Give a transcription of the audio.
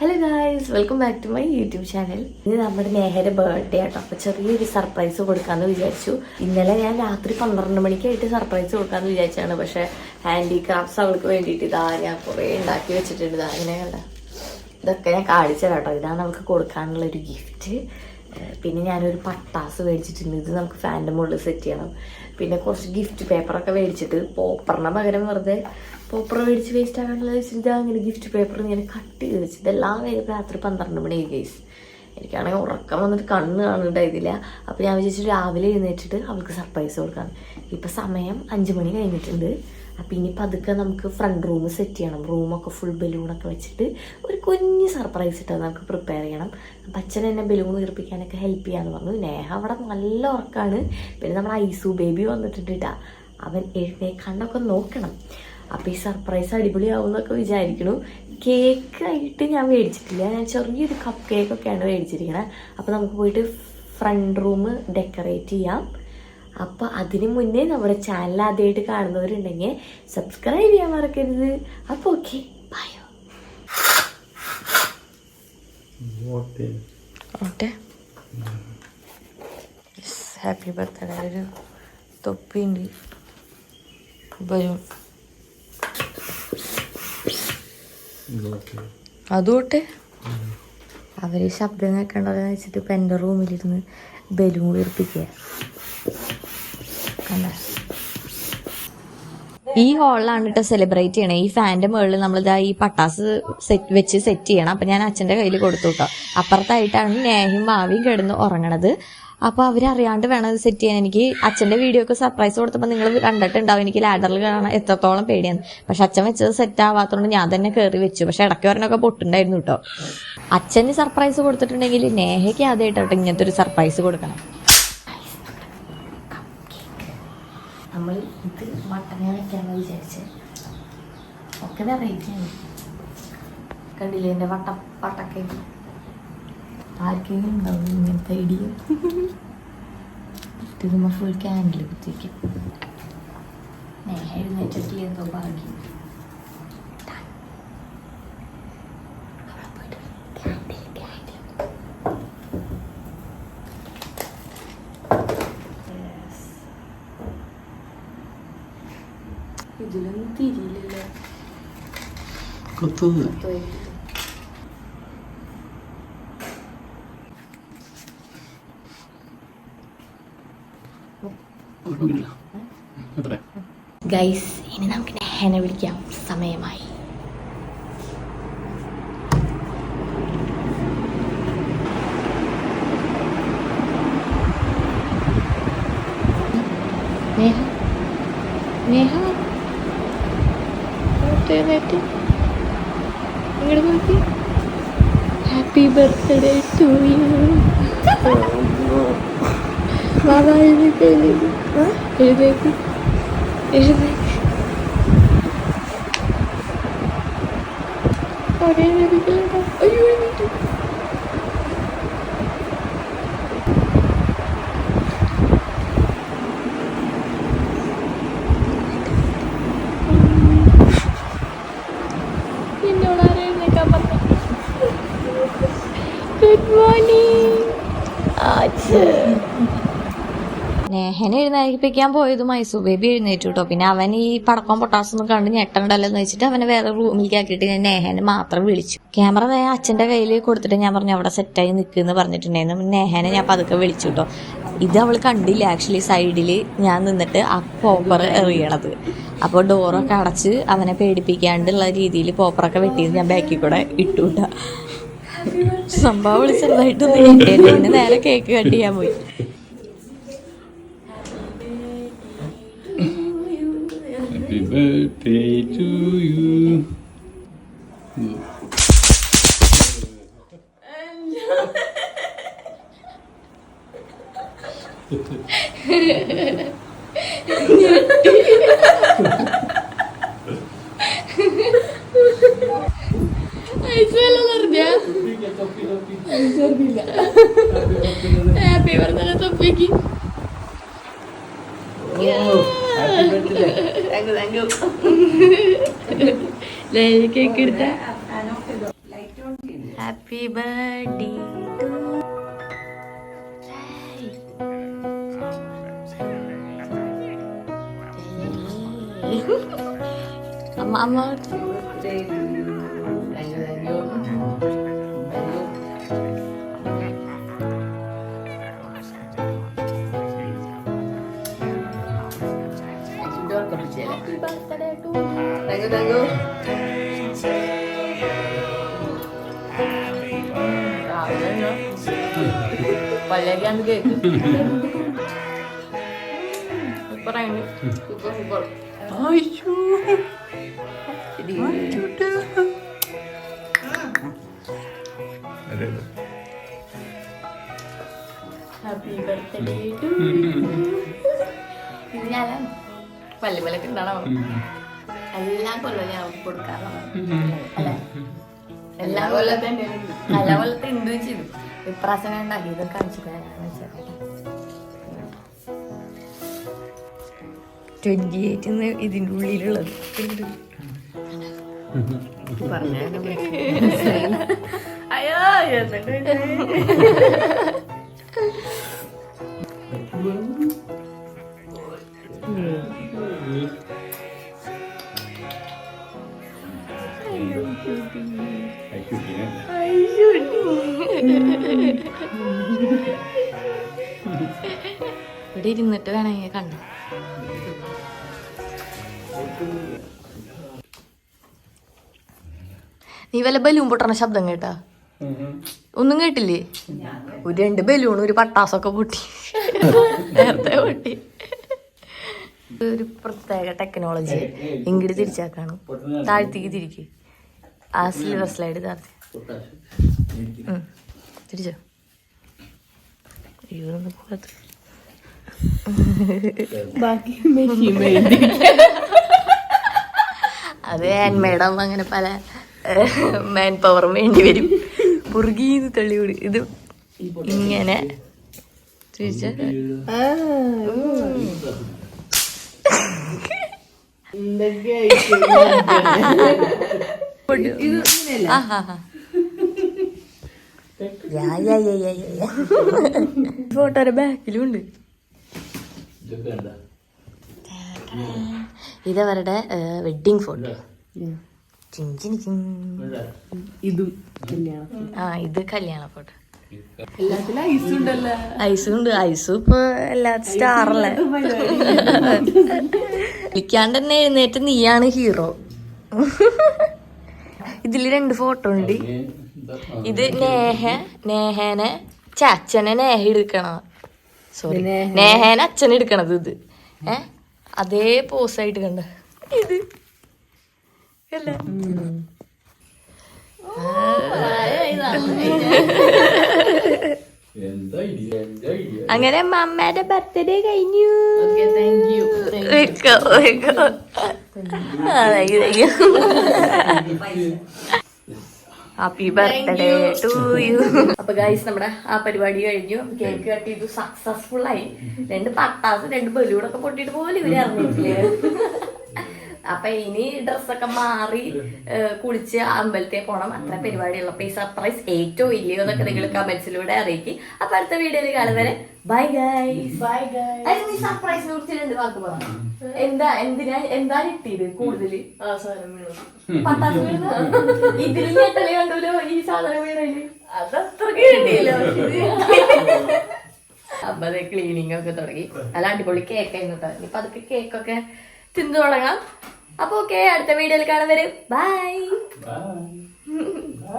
Hello guys welcome back to my YouTube channel ഇനി നമ്മുടെ നേഹയുടെ birthday ആട്ടോ. അപ്പൊ ചെറിയൊരു സർപ്രൈസ് കൊടുക്കാന്ന് വിചാരിച്ചു. ഇന്നലെ ഞാൻ രാത്രി പന്ത്രണ്ട് മണിക്കായിട്ട് സർപ്രൈസ് കൊടുക്കാന്ന് വിചാരിച്ചാണ്. പക്ഷെ ഹാൻഡിക്രാഫ്റ്റ്സ് അവൾക്ക് വേണ്ടിയിട്ട് ഇതാ ഞാൻ കുറേ ഉണ്ടാക്കി വെച്ചിട്ടുണ്ട്. ഇതാ അങ്ങനെ ഇതൊക്കെ ഞാൻ കാണിച്ചു കേട്ടോ ഇതാണ് അവൾക്ക് കൊടുക്കാനുള്ള ഒരു ഗിഫ്റ്റ് പിന്നെ ഞാനൊരു പട്ടാസ് മേടിച്ചിട്ടുണ്ട്. ഇത് നമുക്ക് ഫാന്റെ മുകളിൽ സെറ്റ് ചെയ്യണം. പിന്നെ കുറച്ച് ഗിഫ്റ്റ് പേപ്പറൊക്കെ മേടിച്ചിട്ട് പോപ്പറിന് പകരം വെറുതെ പോപ്പർ മേടിച്ച് വേസ്റ്റ് ആകാനുള്ള വെച്ചിട്ട് അങ്ങനെ ഗിഫ്റ്റ് പേപ്പർ ഇങ്ങനെ കട്ട് ചെയ്ത് വെച്ച് ഇതെല്ലാം കഴിഞ്ഞപ്പോൾ രാത്രി പന്ത്രണ്ട് മണി ഗേസ് എനിക്കാണെങ്കിൽ ഉറക്കം വന്നിട്ട് കണ്ണ് കാണുന്നുണ്ടായിരുന്നില്ല അപ്പോൾ ഞാൻ വിചാരിച്ചു രാവിലെ എഴുന്നേറ്റിട്ട് അവൾക്ക് സർപ്രൈസ് കൊടുക്കാം ഇപ്പം സമയം അഞ്ച് മണി കഴിഞ്ഞിട്ടുണ്ട്. അപ്പം ഇനി പതുക്കെ നമുക്ക് ഫ്രണ്ട് റൂം സെറ്റ് ചെയ്യണം. റൂമൊക്കെ ഫുൾ ബലൂണൊക്കെ വെച്ചിട്ട് ഒരു കുഞ്ഞ് സർപ്രൈസ് ഇട്ട് നമുക്ക് പ്രിപ്പയർ ചെയ്യണം. അപ്പം അച്ഛൻ എന്നെ ബലൂൺ വീർപ്പിക്കാനൊക്കെ ഹെൽപ്പ് ചെയ്യാന്ന് പറഞ്ഞു. നേഹ അവിടെ നല്ല ഉറക്കാണ്. പിന്നെ നമ്മുടെ ഐസു ബേബി വന്നിട്ടുണ്ട് അവൻ അവൻ എഴുന്നേക്കാണ്ടൊക്കെ നോക്കണം. അപ്പോൾ ഈ സർപ്രൈസ് അടിപൊളിയാവും എന്നൊക്കെ വിചാരിക്കണു കേക്കായിട്ട് ഞാൻ മേടിച്ചിട്ടില്ല. ഞാൻ ചെറിയൊരു കപ്പ് കേക്കൊക്കെയാണ് മേടിച്ചിരിക്കണത് അപ്പോൾ നമുക്ക് പോയിട്ട് ഫ്രണ്ട് റൂം ഡെക്കറേറ്റ് ചെയ്യാം. അപ്പോൾ അതിന് മുന്നേ നമ്മുടെ ചാനൽ ആദ്യമായിട്ട് കാണുന്നവരുണ്ടെങ്കിൽ സബ്സ്ക്രൈബ് ചെയ്യാൻ മറക്കരുത്. അപ്പോൾ ഓക്കെ ബൈ ഓട്ടെ. ഹാപ്പി ബർത്ത്ഡേ ഒരു തൊപ്പിയുണ്ട്. ബലൂൺ അതുകൊട്ടെ അവർ ശബ്ദം കേൾക്കേണ്ടതെന്ന് വെച്ചിട്ട് ഇപ്പം എന്റെ റൂമിലിരുന്ന് ബലൂൺ വീർപ്പിക്കുക കണ്ട ഈ ഹോളിലാണ് കേട്ടോ സെലിബ്രേറ്റ് ചെയ്യണേ. ഈ ഫാന്റെ മുകളിൽ നമ്മളിതാ ഈ പട്ടാസ് സെറ്റ് വെച്ച് സെറ്റ് ചെയ്യണം. അപ്പം ഞാൻ അച്ഛന്റെ കയ്യിൽ കൊടുത്തു കേട്ടോ അപ്പുറത്തായിട്ടാണ് നേഹയും ഭാവിയും കിടന്ന് ഉറങ്ങണത്. അപ്പോൾ അവരറിയാണ്ട് വേണം ഇത് സെറ്റ് ചെയ്യാൻ. എനിക്ക് അച്ഛന്റെ വീഡിയോ ഒക്കെ സർപ്രൈസ് കൊടുത്തപ്പോൾ നിങ്ങൾ കണ്ടിട്ടുണ്ടാവും. എനിക്ക് ലാഡറിൽ കാണാൻ എത്രത്തോളം പേടിയാണ്. പക്ഷെ അച്ഛൻ വെച്ചത് സെറ്റ് ആവാത്തതുകൊണ്ട് ഞാൻ തന്നെ കയറി വെച്ചു. പക്ഷെ ഇടയ്ക്ക് വരണൊക്കെ പൊട്ടുണ്ടായിരുന്നു കേട്ടോ അച്ഛന് സർപ്രൈസ് കൊടുത്തിട്ടുണ്ടെങ്കിൽ നേഹയ്ക്ക് ആദ്യമായിട്ടോ ഇങ്ങനത്തെ ഒരു സർപ്രൈസ് കൊടുക്കണം. ഇത് മട്ടനെ വയ്ക്കാമെന്ന് വിചാരിച്ച്. ഒക്കെ വെറൈറ്റി ആണ്. കണ്ടില്ലേ എന്റെ വട്ട വട്ടക്കേക്ക് ആർക്കെങ്കിലും ഉണ്ടാവും ഇങ്ങനത്തെ ഐഡിയ ഫുൾ ക്യാൻഡിൽ കുത്തിക്കും നേരെ എഴുന്നേറ്റിട്ടില്ല എന്തോ ഭാഗ്യം അവിടെ പോയിട്ട് candle, candle. Yes. ഇതിലൊന്നും തിരിയില്ലല്ലോ എത്ര ഗൈസ് ഇനി നമുക്ക് നെഹന വിളിക്കാം സമയമായി നേഹ നേഹ എഴുന്നേറ്റ് ഇങ്ങോട്ട് നോക്കി. ഹാപ്പി ബർത്ത്ഡേ ടു യു ബാബാ എഴുന്നേറ്റ് എഴുന്നേറ്റ് എഴുന്നേറ്റ് എഴുന്നേറ്റ് അവിടെ എഴുന്നേൽക്കലടാ. മോർണിംഗ്. നേഹനെ എഴുന്നേൽപ്പിക്കാൻ പോയത് മൈസൂർ ബേബി എഴുന്നേറ്റു കേട്ടോ. പിന്നെ അവൻ ഈ പടക്കം പൊട്ടാസൊന്നും കണ്ട് ഞെട്ടണ്ടല്ലോ എന്ന് വെച്ചിട്ട് അവനെ വേറെ റൂമിലേക്ക് ആക്കിയിട്ട് ഞാൻ നേഹനെ മാത്രം വിളിച്ചു. ക്യാമറ നേ അച്ഛന്റെ കയ്യിൽ കൊടുത്തിട്ട് ഞാൻ പറഞ്ഞു അവിടെ സെറ്റായി നിൽക്കുന്നു പറഞ്ഞിട്ടുണ്ടായിരുന്നു. നേഹനെ ഞാൻ പതുക്കെ വിളിച്ചു കേട്ടോ. ഇത് അവൾ കണ്ടില്ല ആക്ച്വലി സൈഡിൽ ഞാൻ നിന്നിട്ട് ആ പോപ്പർ എറിയണത്. അപ്പോൾ ഡോറൊക്കെ അടച്ച് അവനെ പേടിപ്പിക്കാണ്ടുള്ള രീതിയിൽ പോപ്പറൊക്കെ വെട്ടിയത് ഞാൻ ബാക്കിൽ കൂടെ ഇട്ടു കേട്ടോ. സംഭവം വിളിച്ചതായിട്ട് പിന്നെ നേരെ കേക്ക് കട്ട് ചെയ്യാൻ പോയി ടു യു ഹാപ്പി ബർത്ത്ഡേ തൊപ്പിക്ക്. കേക്ക് എടുത്ത. ഹാപ്പി ബർത്ത്ഡേ ടു അമ്മ അമ്മ. താങ്ക് താങ്ക് പല്ലരിയാണ്ട് കേക്ക് സൂപ്പറാണ് super super happy birthday to ഇത് ഞാൻ പല്ലുമലൊക്കെ ഉണ്ടാണോ എല്ലാ കൊല്ലം ഞാൻ അല്ലേ? എല്ലാ കൊല്ലത്തെ എല്ലാ കൊല്ലത്തെ ഉണ്ട് ചെയ്തു. ഇപ്രാവശ്യം ഉണ്ടാക്കി. ഇതൊക്കെ കാണിച്ചിട്ട് ട്വന്റി എയ്റ്റ് ഇതിന്റെ ഉള്ളിലുള്ളത്. അയ്യോ ഇവിടെ ഇരുന്നിട്ട് വേണമെങ്കിൽ കണ്ടു. നീ വല്ല ബലൂൺ പൊട്ടണ ശബ്ദം കേട്ടാ? ഒന്നും കേട്ടില്ലേ? ഒരു രണ്ട് ബലൂൺ ഒരു പട്ടാസൊക്കെ പൊട്ടി. നേരത്തെ പൊട്ടി. ഒരു പ്രത്യേക ടെക്നോളജി ഇങ്ങോട്ട് തിരിച്ചാക്കാണ്. താഴ്ത്തേക്ക് തിരിക്ക്. ആ സിൽവർ സ്ലൈഡ് താഴ്ത്തി തിരിച്ചോ? അയ്യോ ഒന്നും പോകാത്ത അത് മേഡം അങ്ങനെ പല മാൻ പവറും വേണ്ടി വരും. പുറുകീന്ന് തള്ളി വിടി. ഇത് ഇങ്ങനെ ഫോട്ടോ ഫോട്ടോയുടെ ബാക്കിലും ഉണ്ട്. ഇതവരുടെ വെഡിങ് ഫോട്ടോ ഇതും. ആ ഇത് കല്യാണ ഫോട്ടോ ഐസ് ഉണ്ടല്ലോ. ഐസും ഉണ്ട്. ഐസും ഇപ്പൊ എല്ലാ സ്റ്റാറല്ലേ വിളിക്കാണ്ട് തന്നെ എഴുന്നേറ്റ് നീയാണ് ഹീറോ ഇതിൽ രണ്ട് ഫോട്ടോ ഉണ്ട്. ഇത് നേഹ നേഹനെ ചാച്ചനെ നേഹ എടുക്കണ. സോറി നേഹേന അച്ഛൻ എടുക്കണത് ഇത്. ഏ? അതേ പോസായിട്ട് കണ്ട? ഇത്. അല്ലേ? അങ്ങനെ മമ്മയുടെ ബർത്ത്ഡേ കഴിഞ്ഞു. താങ്ക് യു വെക്കോ വെക്കോ. ഹാപ്പി ബർത്ത്ഡേ ടു യു അപ്പൊ ഗൈസ് നമ്മുടെ ആ പരിപാടി കഴിഞ്ഞു. കേക്ക് കട്ട് ചെയ്തു സക്സസ്ഫുൾ ആയി. രണ്ട് പട്ടാസ് രണ്ട് ബലൂണൊക്കെ പൊട്ടിയിട്ട് പോലും ഇവർ അറിഞ്ഞിട്ടില്ലേ അപ്പൊ ഇനി ഡ്രസ്സൊക്കെ മാറി കുളിച്ച് അമ്പലത്തിൽ പോണം. അത്ര പരിപാടിയുള്ള. അപ്പൊ ഈ സർപ്രൈസ് ഏറ്റവും ഇല്ലയോ എന്നൊക്കെ നിങ്ങൾ കമന്റ്സിലൂടെ അറിയിക്കും. അപ്പൊ അടുത്ത വീഡിയോയിൽ കാണുന്നവരെ ബൈ ഗൈസ് ബൈ ഗൈസ് നീ സർപ്രൈസിനെ കുറിച്ച് രണ്ട് വാക്ക് പറ. എന്താ എന്തിനാ എന്താ കിട്ടിയത് കൂടുതൽ? വീണു. പട്ടാസ് ഇതിൽ ഞെട്ടൽ കണ്ടല്ലോ ഈ സാധനം വീണൽ. കിട്ടിയില്ല. അപ്പൊ അത് ക്ലീനിങ് ഒക്കെ തുടങ്ങി. നല്ല അടിപൊളി കേക്ക് ആയിരുന്നു കേട്ടോ ഇനിയിപ്പൊ അതൊക്കെ കേക്കൊക്കെ തിന്നു തുടങ്ങാം അപ്പൊ ഓക്കെ അടുത്ത വീഡിയോയിൽ കാണാൻ വരും. ബൈ.